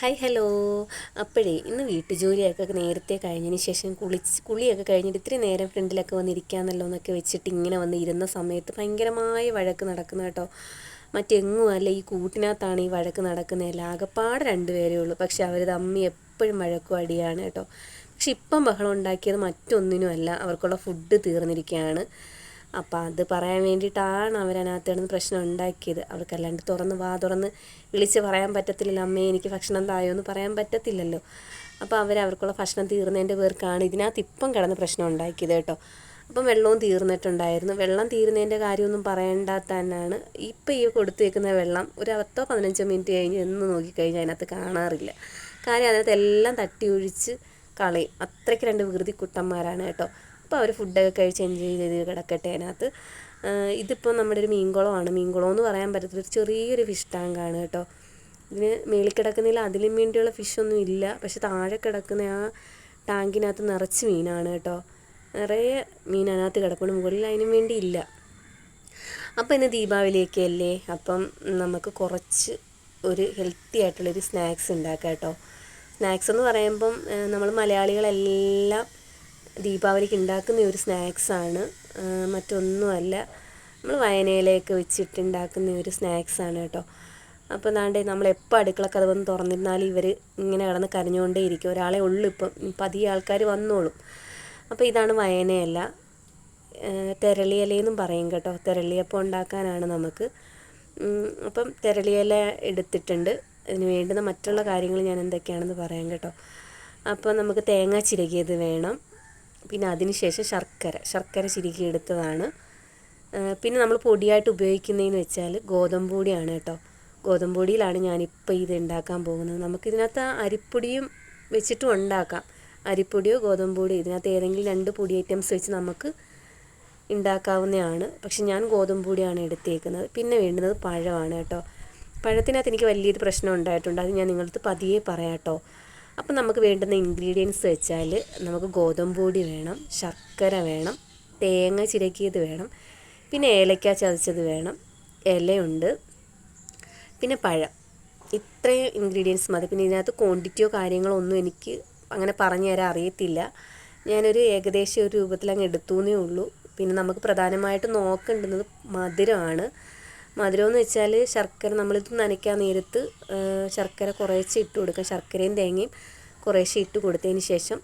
Hi hello. അപ്പോഴേ ഇന്ന് വീട്ടുജോലിയൊക്കെ നേരത്തെ കഴിഞ്ഞതിന് ശേഷം കുളിച്ച് കുളിയൊക്കെ കഴിഞ്ഞിട്ട് ഇത്തിരി നേരം ഫ്രണ്ടിലൊക്കെ വന്നിരിക്കാമെന്നല്ലോ എന്നൊക്കെ വെച്ചിട്ട് ഇങ്ങനെ വന്ന് ഇരുന്ന സമയത്ത് ഭയങ്കരമായ വഴക്ക് നടക്കുന്ന കേട്ടോ. മറ്റെങ്ങും അല്ല ഈ കൂട്ടിനകത്താണ് ഈ വഴക്ക് നടക്കുന്നതല്ല ആകെപ്പാട് രണ്ടുപേരേ ഉള്ളൂ. പക്ഷെ അവർ തമ്മി എപ്പോഴും വഴക്കും അടിയാണ് കേട്ടോ. പക്ഷെ ഇപ്പം ബഹളം ഉണ്ടാക്കിയത് മറ്റൊന്നിനും അല്ല അവർക്കുള്ള ഫുഡ് തീർന്നിരിക്കുകയാണ്. അപ്പം അത് പറയാൻ വേണ്ടിയിട്ടാണ് അവരതിനകത്ത് കിടന്ന് പ്രശ്നം ഉണ്ടാക്കിയത്. അവർക്കല്ലാണ്ട് തുറന്ന് വാ തുറന്ന് വിളിച്ച് പറയാൻ പറ്റത്തില്ലല്ലോ അമ്മേ എനിക്ക് ഭക്ഷണം തായോ? എന്ന് പറയാൻ പറ്റത്തില്ലല്ലോ. അപ്പോൾ അവർ അവർക്കുള്ള ഭക്ഷണം തീർന്നതിന്റെ പേർക്കാണ് ഇതിനകത്ത് ഇപ്പം കിടന്ന് പ്രശ്നം ഉണ്ടാക്കിയത് കേട്ടോ. അപ്പം വെള്ളവും തീർന്നിട്ടുണ്ടായിരുന്നു. വെള്ളം തീരുന്നതിന്റെ കാര്യമൊന്നും പറയേണ്ടാത്ത തന്നെയാണ് ഇപ്പം ഈ കൊടുത്തു വെക്കുന്ന വെള്ളം ഒരു പത്തോ പതിനഞ്ചോ മിനിറ്റ് കഴിഞ്ഞ് എന്ന് നോക്കിക്കഴിഞ്ഞാൽ അതിനകത്ത് കാണാറില്ല. കാര്യം അതിനകത്ത് എല്ലാം തട്ടി ഒഴിച്ച് കളയും. അത്രയ്ക്ക് രണ്ട് വികൃതി കുട്ടന്മാരാണ് കേട്ടോ. അപ്പോൾ അവർ ഫുഡൊക്കെ കഴിച്ച് എൻജോയ് ചെയ്ത് കിടക്കട്ടെ. അതിനകത്ത് ഇതിപ്പോൾ നമ്മുടെ ഒരു മീൻകുളമാണ്. മീൻകുളം എന്ന് പറയാൻ പറ്റത്തില്ല. ചെറിയൊരു ഫിഷ് ടാങ്കാണ് കേട്ടോ. ഇതിന് മേളിൽ കിടക്കുന്നതിൽ അതിലും വേണ്ടിയുള്ള ഫിഷൊന്നും ഇല്ല. പക്ഷെ താഴെ കിടക്കുന്ന ആ ടാങ്കിനകത്ത് നിറച്ച് മീനാണ് കേട്ടോ. നിറയെ മീൻ അതിനകത്ത് കിടപ്പുണ്ട്. മുകളിൽ അതിനും വേണ്ടി ഇല്ല. അപ്പോൾ ഇന്ന് ദീപാവലിയൊക്കെ അല്ലേ? അപ്പം നമുക്ക് കുറച്ച് ഒരു ഹെൽത്തി ആയിട്ടുള്ളൊരു സ്നാക്സ് ഉണ്ടാക്കാം കേട്ടോ. സ്നാക്സ് എന്ന് പറയുമ്പം നമ്മൾ മലയാളികളെല്ലാം ദീപാവലിക്ക് ഉണ്ടാക്കുന്ന ഒരു സ്നാക്സാണ് മറ്റൊന്നുമല്ല. നമ്മൾ വയനയിലേക്ക് വെച്ചിട്ട് ഉണ്ടാക്കുന്ന ഒരു സ്നാക്സാണ് കേട്ടോ. അപ്പോൾ നാണ്ടേ നമ്മൾ എപ്പോൾ അടുക്കള വന്ന് തുറന്നിരുന്നാലും ഇവർ ഇങ്ങനെ കിടന്ന് കരഞ്ഞുകൊണ്ടേ ഇരിക്കും. ഒരാളെ ഉള്ളു ഇപ്പം. പതിയെ ആൾക്കാർ വന്നോളും. അപ്പോൾ ഇതാണ് വയനയല്ല തെരളിയിലയെന്നും പറയും കേട്ടോ. തെരളിയപ്പം ഉണ്ടാക്കാനാണ് നമുക്ക്. അപ്പം തെരളിയില എടുത്തിട്ടുണ്ട്. അതിന് വേണ്ടുന്ന മറ്റുള്ള കാര്യങ്ങൾ ഞാൻ എന്തൊക്കെയാണെന്ന് പറയാം കേട്ടോ. അപ്പോൾ നമുക്ക് തേങ്ങ ചിരകിയത് വേണം. പിന്നെ അതിന് ശേഷം ശർക്കര. ശർക്കര ചിരുകി എടുത്തതാണ്. പിന്നെ നമ്മൾ പൊടിയായിട്ട് ഉപയോഗിക്കുന്നതെന്ന് വെച്ചാൽ ഗോതമ്പ് പൊടിയാണ് കേട്ടോ. ഗോതമ്പ് പൊടിയിലാണ് ഞാനിപ്പോൾ ഇത് ഉണ്ടാക്കാൻ പോകുന്നത്. നമുക്കിതിനകത്ത് അരിപ്പൊടിയും വെച്ചിട്ടും ഉണ്ടാക്കാം. അരിപ്പൊടിയോ ഗോതമ്പ് പൊടിയോ ഇതിനകത്ത് ഏതെങ്കിലും രണ്ട് പൊടി ഐറ്റംസ് വെച്ച് നമുക്ക് ഉണ്ടാക്കാവുന്നതാണ്. പക്ഷെ ഞാൻ ഗോതമ്പ് പൊടിയാണ് എടുത്തേക്കുന്നത്. പിന്നെ വേണ്ടുന്നത് പഴമാണ് കേട്ടോ. പഴത്തിനകത്ത് എനിക്ക് വലിയൊരു പ്രശ്നം ഉണ്ടായിട്ടുണ്ട്. അത് ഞാൻ നിങ്ങളടുത്ത് പതിയെ പറയാം കേട്ടോ. അപ്പം നമുക്ക് വേണ്ടുന്ന ഇൻഗ്രീഡിയൻസ് വെച്ചാൽ നമുക്ക് ഗോതമ്പ് പൊടി വേണം ശർക്കര വേണം തേങ്ങ ചിരക്കിയത് വേണം പിന്നെ ഏലക്ക ചതച്ചത് വേണം ഇലയുണ്ട് പിന്നെ പഴം. ഇത്രയും ഇൻഗ്രീഡിയൻസ് മതി. പിന്നെ ഇതിനകത്ത് ക്വാണ്ടിറ്റിയോ കാര്യങ്ങളോ ഒന്നും എനിക്ക് അങ്ങനെ പറഞ്ഞു തരാൻ അറിയത്തില്ല. ഞാനൊരു ഏകദേശം ഒരു രൂപത്തിൽ അങ്ങ് എടുത്തു എന്നേ ഉള്ളൂ. പിന്നെ നമുക്ക് പ്രധാനമായിട്ട് നോക്കേണ്ടുന്നത് മധുരമാണ്. മധുരം എന്ന് വെച്ചാൽ ശർക്കര നമ്മളിത് നനയ്ക്കാൻ നേരത്ത് ശർക്കര കുറേശ്ശെ ഇട്ട് കൊടുക്കുക. ശർക്കരയും തേങ്ങയും കുറേശ്ശെ ഇട്ട് കൊടുത്തതിന് ശേഷം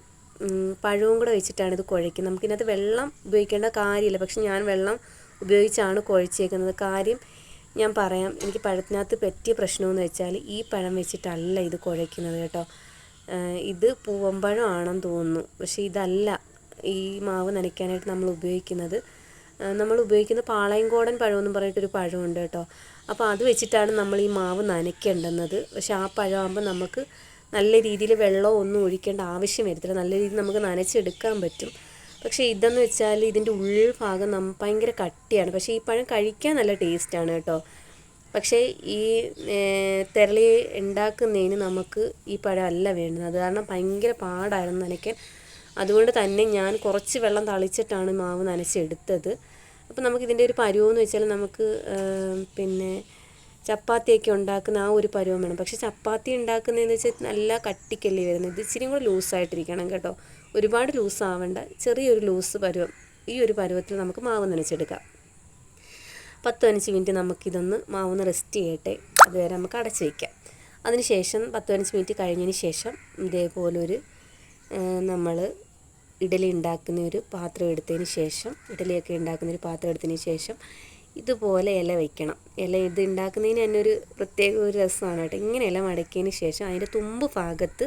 പഴവും കൂടെ വെച്ചിട്ടാണ് ഇത് കുഴയ്ക്കുന്നത് നമുക്കിതിനകത്ത് വെള്ളം ഉപയോഗിക്കേണ്ട കാര്യമില്ല. പക്ഷെ ഞാൻ വെള്ളം ഉപയോഗിച്ചാണ് കുഴച്ചേക്കുന്നത്. കാര്യം ഞാൻ പറയാം എനിക്ക് പഴത്തിനകത്ത് പറ്റിയ പ്രശ്നമെന്ന് വെച്ചാൽ ഈ പഴം വെച്ചിട്ടല്ല ഇത് കുഴയ്ക്കുന്നത് കേട്ടോ. ഇത് പൂവമ്പഴം ആണെന്ന് തോന്നുന്നു. പക്ഷേ ഇതല്ല ഈ മാവ് നനയ്ക്കാനായിട്ട് നമ്മൾ ഉപയോഗിക്കുന്നത്. നമ്മൾ ഉപയോഗിക്കുന്ന പാളയംകോടൻ പഴമെന്ന് പറഞ്ഞിട്ടൊരു പഴമുണ്ട് കേട്ടോ. അപ്പോൾ അത് വെച്ചിട്ടാണ് നമ്മൾ ഈ മാവ് നനയ്ക്കേണ്ടുന്നത്. പക്ഷെ ആ പഴമാകുമ്പോൾ നമുക്ക് നല്ല രീതിയിൽ വെള്ളം ഒന്നും ഒഴിക്കേണ്ട ആവശ്യം വരത്തില്ല. നല്ല രീതിയിൽ നമുക്ക് നനച്ചെടുക്കാൻ പറ്റും. പക്ഷേ ഇതെന്ന് വെച്ചാൽ ഇതിന്റെ ഉൾഭാഗം നമ്മ ഭയങ്കര കട്ടിയാണ്. പക്ഷേ ഈ പഴം കഴിക്കാൻ നല്ല ടേസ്റ്റാണ് കേട്ടോ. പക്ഷേ ഈ തെരളി ഉണ്ടാക്കുന്നതിന് നമുക്ക് ഈ പഴം അല്ല വേണ്ടത് കാരണം ഭയങ്കര പാടായിരുന്നു നനയ്ക്കാൻ. അതുകൊണ്ട് തന്നെ ഞാൻ കുറച്ച് വെള്ളം തളിച്ചിട്ടാണ് മാവ് നനച്ചെടുത്തത്. അപ്പോൾ നമുക്കിതിന്റെ ഒരു പരുവമെന്ന് വെച്ചാൽ നമുക്ക് പിന്നെ ചപ്പാത്തിയൊക്കെ ഉണ്ടാക്കുന്ന ആ ഒരു പരുവം വേണം. പക്ഷേ ചപ്പാത്തി ഉണ്ടാക്കുന്നതെന്ന് വെച്ചാൽ നല്ല കട്ടിക്കല്ലേ വരുന്നത്. ഇത് ഇച്ചിരി കൂടെ ലൂസായിട്ടിരിക്കണം കേട്ടോ. ഒരുപാട് ലൂസ് ആവേണ്ട ചെറിയൊരു ലൂസ് പരുവം. ഈ ഒരു പരുവത്തിൽ നമുക്ക് മാവ് നനച്ചെടുക്കാം. പത്ത് പതിനഞ്ച് മിനിറ്റ് നമുക്കിതൊന്ന് മാവൊന്ന് റെസ്റ്റ് ചെയ്യട്ടെ. അതുവരെ നമുക്ക് അടച്ച് വയ്ക്കാം അതിനുശേഷം പത്ത് പതിനഞ്ച് മിനിറ്റ് കഴിഞ്ഞതിന് ശേഷം ഇതേപോലൊരു നമ്മൾ ഇഡലി ഉണ്ടാക്കുന്ന ഒരു പാത്രം എടുത്തതിന് ശേഷം ഇഡലിയൊക്കെ ഉണ്ടാക്കുന്ന ഒരു പാത്രം എടുത്തതിന് ശേഷം ഇതുപോലെ ഇല വയ്ക്കണം ഇല ഇത് ഉണ്ടാക്കുന്നതിന് തന്നെ ഒരു പ്രത്യേക ഒരു രസമാണ് കേട്ടോ. ഇങ്ങനെ ഇല മടക്കിയതിന് ശേഷം അതിന്റെ തുമ്പ് ഭാഗത്ത്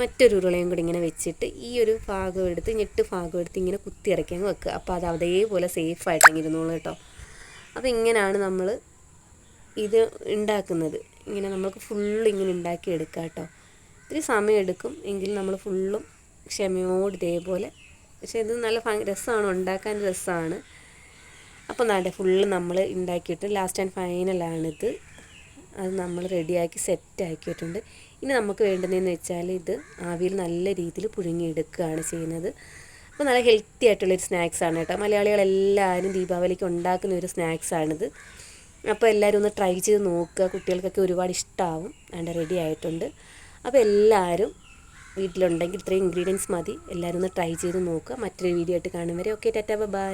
മറ്റൊരു ഉരുളയും കൂടി ഇങ്ങനെ വെച്ചിട്ട് ഈ ഒരു ഭാഗം എടുത്ത് ഞെട്ട് ഭാഗം എടുത്ത് ഇങ്ങനെ കുത്തി ഇറക്കി അങ്ങ് വെക്കുക. അപ്പോൾ അത് അതേപോലെ സേഫായിട്ട് അങ്ങ് ഇരുന്നോളൂ കേട്ടോ. അപ്പോൾ ഇങ്ങനെയാണ് നമ്മൾ ഇത് ഉണ്ടാക്കുന്നത്. ഇങ്ങനെ നമ്മൾക്ക് ഫുള്ള് ഇങ്ങനെ ഉണ്ടാക്കി എടുക്കാം കേട്ടോ. ഇത്തിരി സമയം എടുക്കും. എങ്കിൽ നമ്മൾ ഫുള്ളും ക്ഷമയോട് ഇതേപോലെ. പക്ഷേ ഇത് നല്ല രസമാണ്. ഉണ്ടാക്കാൻ രസമാണ് അപ്പോൾ നാട്ടെ ഫുള്ള് നമ്മൾ ഉണ്ടാക്കിയിട്ട് ലാസ്റ്റ് ആൻഡ് ഫൈനലാണിത് അത് നമ്മൾ റെഡിയാക്കി സെറ്റ് ആക്കിയിട്ടുണ്ട്. ഇനി നമുക്ക് വേണ്ടതെന്ന് വെച്ചാൽ ഇത് ആവിയിൽ നല്ല രീതിയിൽ പുഴുങ്ങിയെടുക്കുകയാണ് ചെയ്യുന്നത്. അപ്പോൾ നല്ല ഹെൽത്തി ആയിട്ടുള്ളൊരു സ്നാക്സാണ് കേട്ടോ. മലയാളികളെല്ലാവരും ദീപാവലിക്ക് ഉണ്ടാക്കുന്ന ഒരു സ്നാക്സാണിത് അപ്പോൾ എല്ലാവരും ഒന്ന് ട്രൈ ചെയ്ത് നോക്കുക. കുട്ടികൾക്കൊക്കെ ഒരുപാട് ഇഷ്ടമാവും അതിന്റെ റെഡി ആയിട്ടുണ്ട്. അപ്പോൾ എല്ലാവരും വീട്ടിലുണ്ടെങ്കിൽ ഇത്രയും ഇൻഗ്രീഡിയൻസ് മതി. എല്ലാവരും ഒന്ന് ട്രൈ ചെയ്ത് നോക്കുക. മറ്റൊരു വീഡിയോ ആയിട്ട് കാണും വരെ. Okay tata bye